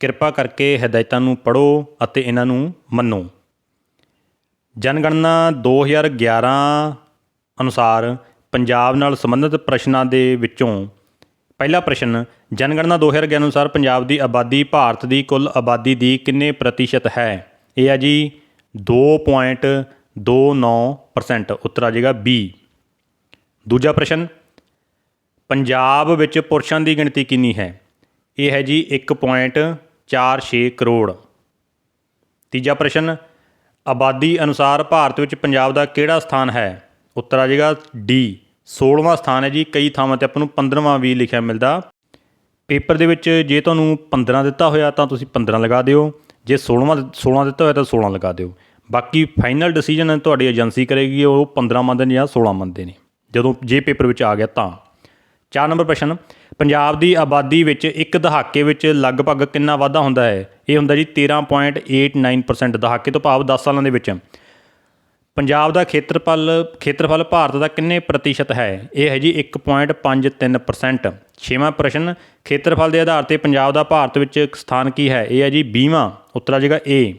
ਕਿਰਪਾ ਕਰਕੇ ਹਦਾਇਤਾਂ ਨੂੰ ਪੜ੍ਹੋ ਅਤੇ ਇਹਨਾਂ ਨੂੰ ਮੰਨੋ। ਜਨਗਣਨਾ 2011 ਅਨੁਸਾਰ ਪੰਜਾਬ ਨਾਲ ਸੰਬੰਧਿਤ ਪ੍ਰਸ਼ਨਾਂ ਦੇ ਵਿੱਚੋਂ ਪਹਿਲਾ ਪ੍ਰਸ਼ਨ, ਜਨਗਣਨਾ 2011 ਅਨੁਸਾਰ ਪੰਜਾਬ ਦੀ ਆਬਾਦੀ ਭਾਰਤ ਦੀ ਕੁੱਲ ਆਬਾਦੀ ਦੀ ਕਿੰਨੇ ਪ੍ਰਤੀਸ਼ਤ ਹੈ? ਇਹ ਹੈ ਜੀ 2.29% ਉੱਤਰ ਆ ਜਾਏਗਾ ਬੀ। ਦੂਜਾ ਪ੍ਰਸ਼ਨ, ਪੰਜਾਬ ਵਿੱਚ ਪੁਰਸ਼ਾਂ ਦੀ ਗਿਣਤੀ ਕਿੰਨੀ ਹੈ? ਇਹ ਹੈ ਜੀ 1.46 ਕਰੋੜ। ਤੀਜਾ ਪ੍ਰਸ਼ਨ, ਆਬਾਦੀ ਅਨੁਸਾਰ ਭਾਰਤ ਵਿੱਚ ਪੰਜਾਬ ਦਾ ਕਿਹੜਾ ਸਥਾਨ ਹੈ? ਉੱਤਰ ਆ ਜਾਏਗਾ ਡੀ 16ਵਾਂ ਸਥਾਨ ਹੈ ਜੀ, ਕਈ ਥਾਵਾਂ ਤੇ ਆਪਾਂ ਨੂੰ 15ਵਾਂ ਵੀ ਲਿਖਿਆ ਮਿਲਦਾ। ਪੇਪਰ ਦੇ ਵਿੱਚ ਜੇ ਤੁਹਾਨੂੰ 15 ਦਿੱਤਾ ਹੋਇਆ ਤਾਂ ਤੁਸੀਂ 15 ਲਗਾ ਦਿਓ। ਜੇ 16ਵਾਂ 16 ਦਿੱਤਾ ਹੋਇਆ ਤਾਂ 16 ਲਗਾ ਦਿਓ। ਬਾਕੀ ਫਾਈਨਲ ਡਿਸੀਜਨ ਤੁਹਾਡੀ ਏਜੰਸੀ ਕਰੇਗੀ, ਉਹ 15 ਮੰਨਦੇ ਨੇ ਜਾਂ 16 ਮੰਨਦੇ ਨੇ। ਜਦੋਂ ਜੇ ਪੇਪਰ ਵਿੱਚ ਆ ਗਿਆ ਤਾਂ। ਚਾਰ ਨੰਬਰ ਪ੍ਰਸ਼ਨ ਪੰਜਾਬ ਦੀ ਆਬਾਦੀ ਵਿੱਚ ਇੱਕ ਦਹਾਕੇ ਵਿੱਚ ਲਗਭਗ ਕਿੰਨਾ ਵਾਧਾ ਹੁੰਦਾ ਹੈ? ਇਹ ਹੁੰਦਾ ਜੀ 13.89% ਦਹਾਕੇ ਤੋਂ ਭਾਵ 10 ਸਾਲਾਂ ਦੇ ਵਿੱਚ। ਪੰਜਾਬ ਦਾ ਖੇਤਰਫਲ ਖੇਤਰਫਲ ਭਾਰਤ ਦਾ ਕਿੰਨੇ ਪ੍ਰਤੀਸ਼ਤ ਹੈ? ਇਹ ਹੈ ਜੀ 1.53% ਛੇਵਾਂ ਪ੍ਰਸ਼ਨ, ਖੇਤਰਫਲ ਦੇ ਆਧਾਰ ਤੇ ਪੰਜਾਬ ਦਾ ਭਾਰਤ ਵਿੱਚ ਸਥਾਨ ਕੀ ਹੈ? ਇਹ ਹੈ ਜੀ 20ਵਾਂ ਉੱਤਰ ਆ ਜਾਏਗਾ ਏ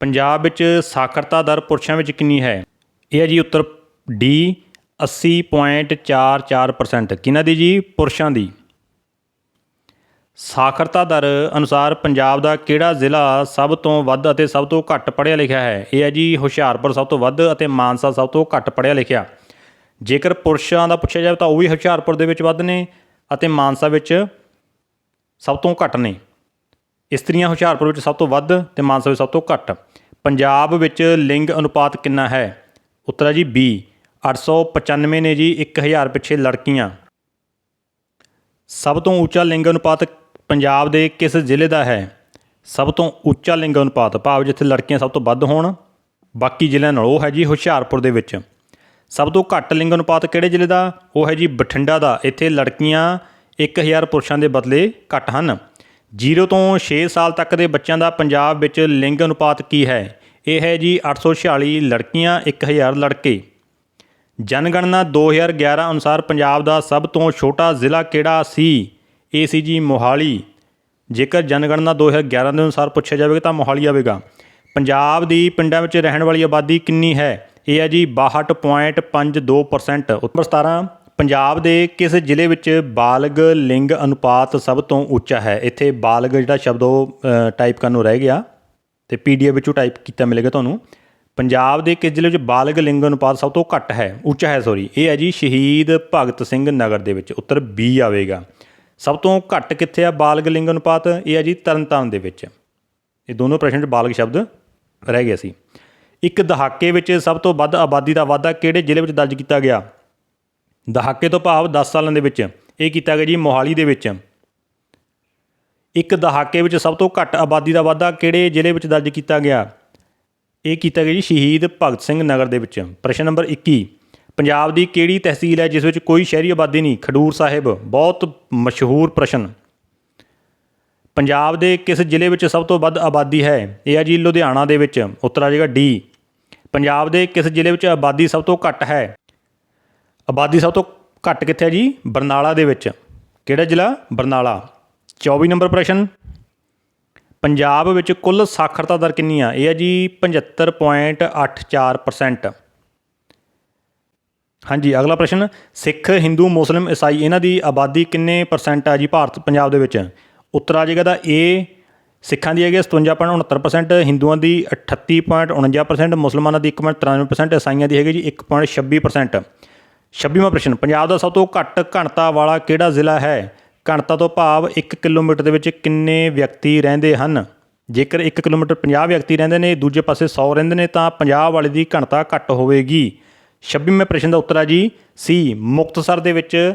ਪੰਜਾਬ ਵਿੱਚ ਸਾਖਰਤਾ ਦਰ ਪੁਰਸ਼ਾਂ ਵਿੱਚ ਕਿੰਨੀ ਹੈ? ਇਹ ਹੈ ਜੀ ਉੱਤਰ ਡੀ 80.44% ਕਿਹਨਾਂ ਦੀ ਜੀ? ਪੁਰਸ਼ਾਂ ਦੀ। ਸਾਖਰਤਾ ਦਰ ਅਨੁਸਾਰ ਪੰਜਾਬ ਦਾ ਕਿਹੜਾ ਜ਼ਿਲ੍ਹਾ ਸਭ ਤੋਂ ਵੱਧ ਅਤੇ ਸਭ ਤੋਂ ਘੱਟ ਪੜ੍ਹਿਆ ਲਿਖਿਆ ਹੈ? ਇਹ ਹੈ ਜੀ ਹੁਸ਼ਿਆਰਪੁਰ ਸਭ ਤੋਂ ਵੱਧ ਅਤੇ ਮਾਨਸਾ ਸਭ ਤੋਂ ਘੱਟ ਪੜ੍ਹਿਆ ਲਿਖਿਆ। ਜੇਕਰ ਪੁਰਸ਼ਾਂ ਦਾ ਪੁੱਛਿਆ ਜਾਵੇ ਤਾਂ ਉਹ ਵੀ ਹੁਸ਼ਿਆਰਪੁਰ ਦੇ ਵਿੱਚ ਵੱਧ ਨੇ ਅਤੇ ਮਾਨਸਾ ਵਿੱਚ ਸਭ ਤੋਂ ਘੱਟ ਨੇ। ਇਸਤਰੀਆਂ ਹੁਸ਼ਿਆਰਪੁਰ ਵਿੱਚ ਸਭ ਤੋਂ ਵੱਧ ਤੇ ਮਾਨਸਾ ਵਿੱਚ ਸਭ ਤੋਂ ਘੱਟ। ਪੰਜਾਬ ਵਿੱਚ ਲਿੰਗ ਅਨੁਪਾਤ ਕਿੰਨਾ ਹੈ? ਉੱਤਰ ਹੈ ਜੀ ਬੀ। 895 ਨੇ ਜੀ 1000 ਪਿੱਛੇ ਲੜਕੀਆਂ। ਸਭ ਤੋਂ ਉੱਚਾ ਲਿੰਗ ਅਨੁਪਾਤ ਪੰਜਾਬ ਦੇ ਕਿਸ ਜ਼ਿਲ੍ਹੇ ਦਾ ਹੈ? ਸਭ ਤੋਂ ਉੱਚਾ ਲਿੰਗ ਅਨੁਪਾਤ, ਭਾਵ ਜਿੱਥੇ ਲੜਕੀਆਂ ਸਭ ਤੋਂ ਵੱਧ ਹੋਣ। ਬਾਕੀ ਜ਼ਿਲ੍ਹਿਆਂ ਨਾਲ ਉਹ ਹੈ ਜੀ ਹੁਸ਼ਿਆਰਪੁਰ ਦੇ ਵਿੱਚ। ਸਭ ਤੋਂ ਘੱਟ ਲਿੰਗ ਅਨੁਪਾਤ ਕਿਹੜੇ ਜ਼ਿਲ੍ਹੇ ਦਾ? ਉਹ ਹੈ ਜੀ ਬਠਿੰਡਾ ਦਾ। ਇੱਥੇ ਲੜਕੀਆਂ 1000 ਪੁਰਸ਼ਾਂ ਦੇ ਬਦਲੇ ਘੱਟ ਹਨ। 0 ਤੋਂ 6 ਸਾਲ ਤੱਕ ਦੇ ਬੱਚਿਆਂ ਦਾ ਪੰਜਾਬ ਵਿੱਚ ਲਿੰਗ ਅਨੁਪਾਤ ਕੀ ਹੈ? ਇਹ ਹੈ ਜੀ 846 ਲੜਕੀਆਂ 1000 ਲੜਕੇ। ਜਨਗਣਨਾ 2011 ਅਨੁਸਾਰ ਪੰਜਾਬ ਦਾ ਸਭ ਤੋਂ ਛੋਟਾ ਜ਼ਿਲ੍ਹਾ ਕਿਹੜਾ ਸੀ? ਇਹ ਸੀ ਜੀ ਮੋਹਾਲੀ। ਜੇਕਰ ਜਨਗਣਨਾ 2011 ਦੇ ਅਨੁਸਾਰ ਪੁੱਛਿਆ ਜਾਵੇਗਾ ਤਾਂ ਮੋਹਾਲੀ ਆਵੇਗਾ। ਪੰਜਾਬ ਦੀ ਪਿੰਡਾਂ ਵਿੱਚ ਰਹਿਣ ਵਾਲੀ ਆਬਾਦੀ ਕਿੰਨੀ ਹੈ? ਇਹ ਹੈ ਜੀ 62.52% ਉੱਤਰ 17 ਪੰਜਾਬ ਦੇ ਕਿਸ ਜ਼ਿਲ੍ਹੇ ਵਿੱਚ ਬਾਲਗ ਲਿੰਗ ਅਨੁਪਾਤ ਸਭ ਤੋਂ ਉੱਚਾ ਹੈ? ਇੱਥੇ ਬਾਲਗ ਜਿਹੜਾ ਸ਼ਬਦ ਉਹ ਟਾਈਪ ਕਰਨ ਨੂੰ ਰਹਿ ਗਿਆ ਤੇ ਪੀਡੀਐਫ ਵਿੱਚੋਂ ਟਾਈਪ ਕੀਤਾ ਮਿਲੇਗਾ ਤੁਹਾਨੂੰ। ਪੰਜਾਬ ਦੇ ਕਿਸ ਜ਼ਿਲ੍ਹੇ ਵਿੱਚ ਬਾਲਗ ਲਿੰਗ ਅਨੁਪਾਤ ਸਭ ਤੋਂ ਘੱਟ ਹੈ? ਉੱਚਾ ਹੈ ਸੌਰੀ ਇਹ ਹੈ ਜੀ ਸ਼ਹੀਦ ਭਗਤ ਸਿੰਘ ਨਗਰ ਦੇ ਵਿੱਚ। ਉੱਤਰ ਬੀ ਆਵੇਗਾ। ਸਭ ਤੋਂ ਘੱਟ ਕਿੱਥੇ ਆ ਬਾਲਗ ਲਿੰਗ ਅਨੁਪਾਤ? ਇਹ ਹੈ ਜੀ ਤਰਨਤਾਰਨ ਦੇ ਵਿੱਚ। ਇਹ ਦੋਨੋਂ ਪ੍ਰਸ਼ਨ 'ਚ ਬਾਲਗ ਸ਼ਬਦ ਰਹਿ ਗਿਆ ਸੀ। ਇੱਕ ਦਹਾਕੇ ਵਿੱਚ ਸਭ ਤੋਂ ਵੱਧ ਆਬਾਦੀ ਦਾ ਵਾਧਾ ਕਿਹੜੇ ਜ਼ਿਲ੍ਹੇ ਵਿੱਚ ਦਰਜ ਕੀਤਾ ਗਿਆ? ਦਹਾਕੇ ਤੋਂ ਭਾਵ 10 ਸਾਲਾਂ ਦੇ ਵਿੱਚ। ਇਹ ਕੀਤਾ ਗਿਆ ਜੀ ਮੋਹਾਲੀ ਦੇ ਵਿੱਚ। ਇੱਕ ਦਹਾਕੇ ਵਿੱਚ ਸਭ ਤੋਂ ਘੱਟ ਆਬਾਦੀ ਦਾ ਵਾਧਾ ਕਿਹੜੇ ਜ਼ਿਲ੍ਹੇ ਵਿੱਚ ਦਰਜ ਕੀਤਾ ਗਿਆ? ਇਹ ਕੀਤਾ ਗਿਆ ਜੀ ਸ਼ਹੀਦ ਭਗਤ ਸਿੰਘ ਨਗਰ ਦੇ ਵਿੱਚ। ਪ੍ਰਸ਼ਨ ਨੰਬਰ 21 ਪੰਜਾਬ ਦੀ ਕਿਹੜੀ ਤਹਿਸੀਲ ਹੈ ਜਿਸ ਵਿੱਚ ਕੋਈ ਸ਼ਹਿਰੀ ਆਬਾਦੀ ਨਹੀਂ? ਖਡੂਰ ਸਾਹਿਬ, ਬਹੁਤ ਮਸ਼ਹੂਰ ਪ੍ਰਸ਼ਨ। ਪੰਜਾਬ ਦੇ ਕਿਸ ਜ਼ਿਲ੍ਹੇ ਵਿੱਚ ਸਭ ਤੋਂ ਵੱਧ ਆਬਾਦੀ ਹੈ? ਇਹ ਹੈ ਜੀ ਲੁਧਿਆਣਾ ਦੇ ਵਿੱਚ, ਉੱਤਰ ਆ ਜਾਏਗਾ ਡੀ। ਪੰਜਾਬ ਦੇ ਕਿਸ ਜ਼ਿਲ੍ਹੇ ਵਿੱਚ ਆਬਾਦੀ ਸਭ ਤੋਂ ਘੱਟ ਹੈ? ਆਬਾਦੀ ਸਭ ਤੋਂ ਘੱਟ ਕਿੱਥੇ ਹੈ ਜੀ? ਬਰਨਾਲਾ ਦੇ ਵਿੱਚ। ਕਿਹੜਾ ਜ਼ਿਲ੍ਹਾ? ਬਰਨਾਲਾ। 24 ਨੰਬਰ ਪ੍ਰਸ਼ਨ। ਪੰਜਾਬ ਵਿੱਚ ਕੁੱਲ ਸਾਖਰਤਾ ਦਰ ਕਿੰਨੀ ਆ? ਇਹ ਹੈ ਜੀ 75.84% ਹਾਂਜੀ, ਅਗਲਾ ਪ੍ਰਸ਼ਨ, ਸਿੱਖ, ਹਿੰਦੂ, ਮੁਸਲਿਮ, ਈਸਾਈ, ਇਹਨਾਂ ਦੀ ਆਬਾਦੀ ਕਿੰਨੇ ਪਰਸੈਂਟ ਆ ਜੀ ਭਾਰਤ, ਪੰਜਾਬ ਦੇ ਵਿੱਚ? ਉੱਤਰ ਆ ਜਾਏਗਾ ਦਾ ਏ ਸਿੱਖਾਂ ਦੀ ਹੈਗੀ 57.69% ਹਿੰਦੂਆਂ ਦੀ 38.49% ਮੁਸਲਮਾਨਾਂ ਦੀ 1.93% ਈਸਾਈਆਂ ਦੀ ਹੈਗੀ ਜੀ 1.26% 26ਵਾਂ ਪ੍ਰਸ਼ਨ, ਪੰਜਾਬ ਦਾ ਸਭ ਤੋਂ ਘੱਟ ਘਣਤਾ ਵਾਲਾ ਕਿਹੜਾ ਜ਼ਿਲ੍ਹਾ ਹੈ? ਘਣਤਾ ਤੋਂ ਭਾਵ 1 ਕਿਲੋਮੀਟਰ ਦੇ ਵਿੱਚ ਕਿੰਨੇ ਵਿਅਕਤੀ ਰਹਿੰਦੇ ਹਨ? ਜੇਕਰ 1 ਕਿਲੋਮੀਟਰ 50 ਵਿਅਕਤੀ ਰਹਿੰਦੇ ਨੇ, ਦੂਜੇ ਪਾਸੇ 100 ਰਹਿੰਦੇ ਨੇ, ਤਾਂ 50 ਵਾਲੇ ਦੀ ਘਣਤਾ ਘੱਟ ਹੋਵੇਗੀ। 26ਵੇਂ ਪ੍ਰਸ਼ਨ ਦਾ ਉੱਤਰ ਆ ਜੀ। ਸੀ, ਮੁਕਤਸਰ ਦੇ ਵਿੱਚ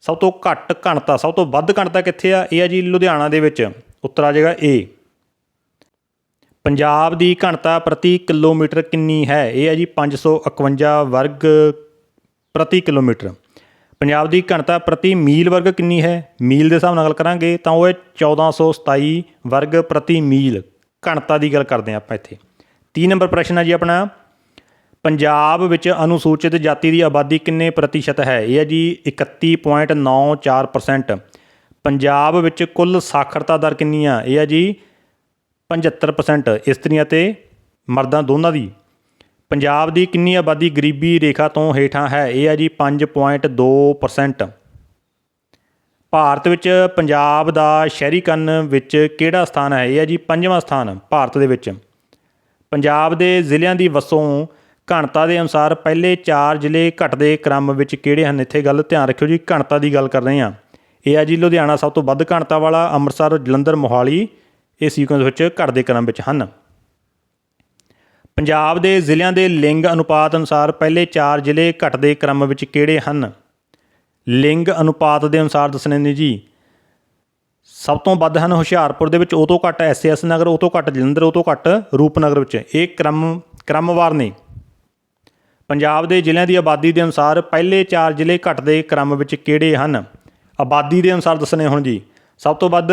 ਸਭ ਤੋਂ ਘੱਟ ਘਣਤਾ, ਸਭ ਤੋਂ ਵੱਧ ਘਣਤਾ ਕਿੱਥੇ ਆ? ਇਹ ਆ ਜੀ ਲੁਧਿਆਣਾ ਦੇ ਵਿੱਚ। ਉੱਤਰ ਆ ਜਾਏਗਾ ਏ ਪੰਜਾਬ ਦੀ ਘਣਤਾ ਪ੍ਰਤੀ ਕਿਲੋਮੀਟਰ ਕਿੰਨੀ ਹੈ? ਇਹ ਹੈ ਜੀ 551 ਵਰਗ ਪ੍ਰਤੀ ਕਿਲੋਮੀਟਰ। ਪੰਜਾਬ ਦੀ ਘਣਤਾ ਪ੍ਰਤੀ ਮੀਲ ਵਰਗ ਕਿੰਨੀ ਹੈ? ਮੀਲ ਦੇ ਹਿਸਾਬ ਨਾਲ ਗੱਲ ਕਰਾਂਗੇ ਤਾਂ ਉਹ ਹੈ 1427 ਵਰਗ ਪ੍ਰਤੀ ਮੀਲ। ਘਣਤਾ ਦੀ ਗੱਲ ਕਰਦੇ ਹਾਂ ਆਪਾਂ ਇੱਥੇ। 3 ਨੰਬਰ ਪ੍ਰਸ਼ਨ ਹੈ ਜੀ ਆਪਣਾ। ਪੰਜਾਬ ਵਿੱਚ ਅਨੁਸੂਚਿਤ ਜਾਤੀ ਦੀ ਆਬਾਦੀ ਕਿੰਨੇ ਪ੍ਰਤੀਸ਼ਤ ਹੈ? ਇਹ ਹੈ ਜੀ 31.94% ਪੰਜਾਬ ਵਿੱਚ ਕੁੱਲ ਸਾਖਰਤਾ ਦਰ ਕਿੰਨੀ ਆ? ਇਹ ਹੈ ਜੀ 75% ਇਸਤਰੀਆਂ ਤੇ ਮਰਦਾਂ ਦੋਨਾਂ ਦੀ ਪੰਜਾਬ ਦੀ ਕਿੰਨੀ ਆਬਾਦੀ ਗਰੀਬੀ ਰੇਖਾ ਤੋਂ ਹੇਠਾਂ ਹੈ? ਇਹ ਆ ਜੀ 5.2% ਭਾਰਤ ਵਿੱਚ ਪੰਜਾਬ ਦਾ ਸ਼ਹਿਰੀਕਰਨ ਵਿੱਚ ਕਿਹੜਾ ਸਥਾਨ ਹੈ? ਇਹ ਹੈ ਜੀ ਪੰਜਵਾਂ ਸਥਾਨ ਭਾਰਤ ਦੇ ਵਿੱਚ। ਪੰਜਾਬ ਦੇ ਜ਼ਿਲ੍ਹਿਆਂ ਦੀ ਵਸੋਂ ਘਣਤਾ ਦੇ ਅਨੁਸਾਰ ਪਹਿਲੇ 4 ਜ਼ਿਲ੍ਹੇ ਘਟਦੇ ਕ੍ਰਮ ਵਿੱਚ ਕਿਹੜੇ ਹਨ? ਇੱਥੇ ਗੱਲ ਧਿਆਨ ਰੱਖਿਓ ਜੀ, ਘਣਤਾ ਦੀ ਗੱਲ ਕਰ ਰਹੇ ਹਾਂ। ਇਹ ਹੈ ਜੀ ਲੁਧਿਆਣਾ ਸਭ ਤੋਂ ਵੱਧ ਘਣਤਾ ਵਾਲਾ, ਅੰਮ੍ਰਿਤਸਰ, ਜਲੰਧਰ, ਮੋਹਾਲੀ, ਇਹ ਸੀਕੁਐਂਸ ਵਿੱਚ ਘਟਦੇ ਕ੍ਰਮ ਵਿੱਚ ਹਨ। ਪੰਜਾਬ ਦੇ ਜ਼ਿਲ੍ਹਿਆਂ ਦੇ ਲਿੰਗ ਅਨੁਪਾਤ ਅਨੁਸਾਰ ਪਹਿਲੇ 4 ਜ਼ਿਲ੍ਹੇ ਘਟਦੇ ਕ੍ਰਮ ਵਿੱਚ ਕਿਹੜੇ ਹਨ? ਲਿੰਗ ਅਨੁਪਾਤ ਦੇ ਅਨੁਸਾਰ ਦੱਸਣੇ ਨੇ ਜੀ। ਸਭ ਤੋਂ ਵੱਧ ਹਨ ਹੁਸ਼ਿਆਰਪੁਰ ਦੇ ਵਿੱਚ, ਉਹ ਤੋਂ ਘੱਟ ਐਸਐਸ ਨਗਰ, ਉਹ ਤੋਂ ਘੱਟ ਜਲੰਧਰ, ਉਹ ਤੋਂ ਘੱਟ ਰੂਪਨਗਰ ਵਿੱਚ। ਇਹ ਕ੍ਰਮ, ਕ੍ਰਮਵਾਰ ਨੇ। ਪੰਜਾਬ ਦੇ ਜ਼ਿਲ੍ਹਿਆਂ ਦੀ ਆਬਾਦੀ ਦੇ ਅਨੁਸਾਰ ਪਹਿਲੇ 4 ਜ਼ਿਲ੍ਹੇ ਘਟਦੇ ਕ੍ਰਮ ਵਿੱਚ ਕਿਹੜੇ ਹਨ? ਆਬਾਦੀ ਦੇ ਅਨੁਸਾਰ ਦੱਸਣੇ ਹੁਣ ਜੀ। ਸਭ ਤੋਂ ਵੱਧ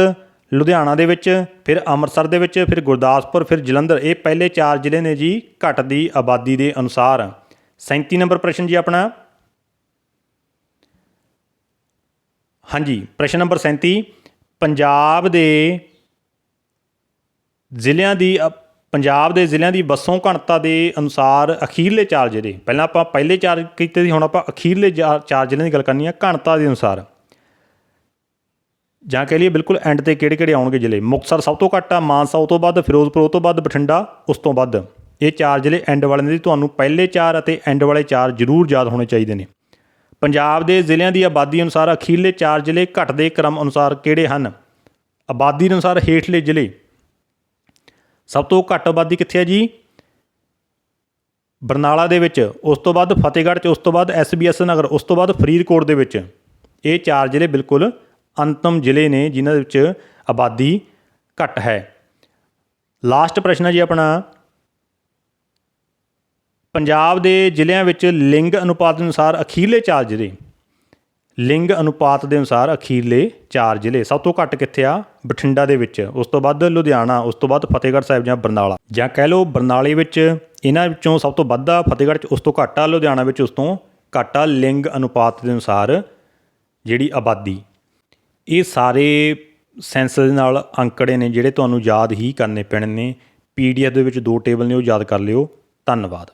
ਲੁਧਿਆਣਾ ਦੇ ਵਿੱਚ, ਫਿਰ ਅੰਮ੍ਰਿਤਸਰ ਦੇ ਵਿੱਚ, ਫਿਰ ਗੁਰਦਾਸਪੁਰ, ਫਿਰ ਜਲੰਧਰ। ਇਹ ਪਹਿਲੇ ਚਾਰ ਜ਼ਿਲ੍ਹੇ ਨੇ ਜੀ ਘਟਦੀ ਆਬਾਦੀ ਦੇ ਅਨੁਸਾਰ। 37 ਨੰਬਰ ਪ੍ਰਸ਼ਨ ਜੀ ਆਪਣਾ। ਹਾਂਜੀ, ਪ੍ਰਸ਼ਨ ਨੰਬਰ 37 ਪੰਜਾਬ ਦੇ ਜ਼ਿਲ੍ਹਿਆਂ ਦੀ ਅ- ਪੰਜਾਬ ਦੇ ਜ਼ਿਲ੍ਹਿਆਂ ਦੀ ਬੱਸੋਂ ਘਣਤਾ ਦੇ ਅਨੁਸਾਰ ਅਖੀਰਲੇ ਚਾਰ ਜ਼ਿਲ੍ਹੇ। ਪਹਿਲਾਂ ਆਪਾਂ ਪਹਿਲੇ ਚਾਰ ਕੀਤੇ ਸੀ, ਹੁਣ ਆਪਾਂ ਅਖੀਰਲੇ ਜਾ- ਚਾਰ ਜ਼ਿਲ੍ਹਿਆਂ ਦੀ ਗੱਲ ਕਰਨੀ ਹੈ ਘਣਤਾ ਦੇ ਅਨੁਸਾਰ। ਜਾਂ ਕਹਿ ਲਈਏ ਬਿਲਕੁਲ ਐਂਡ ਤੇ ਕਿਹੜੇ ਕਿਹੜੇ ਆਉਣਗੇ ਜ਼ਿਲ੍ਹੇ? ਮੁਕਤਸਰ ਸਭ ਤੋਂ ਘੱਟ ਆ, ਮਾਨਸਾ ਉਹ ਤੋਂ ਬਾਅਦ ਫਿਰੋਜ਼ਪੁਰ ਉਹ ਤੋਂ ਬਾਅਦ ਬਠਿੰਡਾ ਉਸ ਤੋਂ ਬਾਅਦ ਇਹ ਚਾਰ ਜ਼ਿਲ੍ਹੇ ਐਂਡ ਵਾਲੇ ਨੇ ਤੁਹਾਨੂੰ ਪਹਿਲੇ ਚਾਰ ਅਤੇ ਐਂਡ ਵਾਲੇ ਚਾਰ ਜ਼ਰੂਰ ਯਾਦ ਹੋਣੇ ਚਾਹੀਦੇ ਨੇ। ਪੰਜਾਬ ਦੇ ਜ਼ਿਲ੍ਹਿਆਂ ਦੀ ਆਬਾਦੀ ਅਨੁਸਾਰ ਅਖੀਰਲੇ ਚਾਰ ਜ਼ਿਲ੍ਹੇ ਘਟਦੇ ਕ੍ਰਮ ਅਨੁਸਾਰ ਕਿਹੜੇ ਹਨ? ਆਬਾਦੀ ਦੇ ਅਨੁਸਾਰ ਹੇਠਲੇ ਜ਼ਿਲ੍ਹੇ। ਸਭ ਤੋਂ ਘੱਟ ਆਬਾਦੀ ਕਿੱਥੇ ਹੈ ਜੀ? ਬਰਨਾਲਾ ਦੇ ਵਿੱਚ, ਉਸ ਤੋਂ ਬਾਅਦ ਫਤਿਹਗੜ੍ਹ ਚ, ਉਸ ਤੋਂ ਬਾਅਦ ਐਸਬੀਐਸ ਨਗਰ, ਉਸ ਤੋਂ ਬਾਅਦ ਫਰੀਦਕੋਟ ਦੇ ਵਿੱਚ। ਇਹ ਚਾਰ ਜ਼ਿਲ੍ਹੇ ਬਿਲਕੁਲ ਅੰਤਮ ਜ਼ਿਲ੍ਹੇ ਨੇ ਜਿਨ੍ਹਾਂ ਦੇ ਵਿੱਚ ਆਬਾਦੀ ਘੱਟ ਹੈ। ਲਾਸਟ ਪ੍ਰਸ਼ਨ ਹੈ ਜੀ ਆਪਣਾ। ਪੰਜਾਬ ਦੇ ਜ਼ਿਲ੍ਹਿਆਂ ਵਿੱਚ ਲਿੰਗ ਅਨੁਪਾਤ ਦੇ ਅਨੁਸਾਰ ਅਖੀਰਲੇ ਚਾਰ ਜ਼ਿਲ੍ਹੇ। ਲਿੰਗ ਅਨੁਪਾਤ ਦੇ ਅਨੁਸਾਰ ਅਖੀਰਲੇ ਚਾਰ ਜ਼ਿਲ੍ਹੇ। ਸਭ ਤੋਂ ਘੱਟ ਕਿੱਥੇ ਆ? ਬਠਿੰਡਾ ਦੇ ਵਿੱਚ। ਉਸ ਤੋਂ ਬਾਅਦ ਲੁਧਿਆਣਾ, ਉਸ ਤੋਂ ਬਾਅਦ ਫਤਿਹਗੜ੍ਹ ਸਾਹਿਬ ਜਾਂ ਬਰਨਾਲਾ। ਜਾਂ ਕਹਿ ਲਓ ਬਰਨਾਲੇ ਵਿੱਚ ਇਹਨਾਂ ਵਿੱਚੋਂ ਸਭ ਤੋਂ ਵੱਧ ਆ ਫਤਿਹਗੜ੍ਹ ਚ, ਉਸ ਤੋਂ ਘੱਟ ਆ ਲੁਧਿਆਣਾ ਵਿੱਚ, ਉਸ ਤੋਂ ਘੱਟ ਆ ਲਿੰਗ ਅਨੁਪਾਤ ਦੇ ਅਨੁਸਾਰ ਜਿਹੜੀ ਆਬਾਦੀ। ਇਹ ਸਾਰੇ ਸੈਂਸ ਦੇ ਨਾਲ ਅੰਕੜੇ ਨੇ ਜਿਹੜੇ ਤੁਹਾਨੂੰ ਯਾਦ ਹੀ ਕਰਨੇ ਪੈਣੇ ਨੇ ਪੀਡੀਐਫ ਦੇ ਵਿੱਚ ਦੋ ਟੇਬਲ ਨੇ, ਉਹ ਯਾਦ ਕਰ ਲਿਓ। ਧੰਨਵਾਦ।